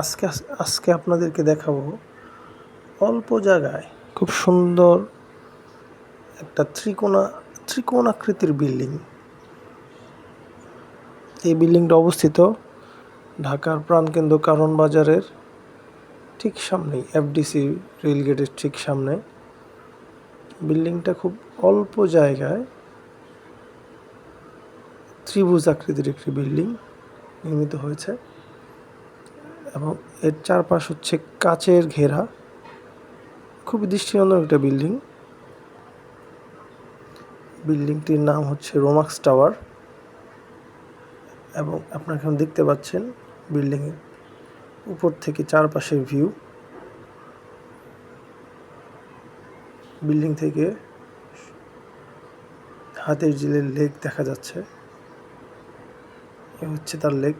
আজকে আজকে আপনাদেরকে দেখাবো অল্প জায়গায় খুব সুন্দর একটা ত্রিকোণা ত্রিকোণ আকৃতির বিল্ডিং। এই বিল্ডিংটা অবস্থিত ঢাকার প্রাণকেন্দ্র কারণ বাজারের ঠিক সামনেই, এফডিসি রেলগেটের ঠিক সামনে। বিল্ডিংটা খুব অল্প জায়গায় ত্রিভুজ আকৃতির একটি বিল্ডিং নির্মিত হয়েছে। এবং এর চারপাশ হচ্ছে কাচের ঘেরা। খুবই দৃষ্টিনন্দন একটা বিল্ডিং। বিল্ডিংটির নাম হচ্ছে রোমাক্স টাওয়ার। এবং আপনারা এখন দেখতে পাচ্ছেন বিল্ডিংয়ের উপর থেকে চারপাশের ভিউ। বিল্ডিং থেকে হাতের জিলের লেক দেখা যাচ্ছে। এ হচ্ছে তার লেক।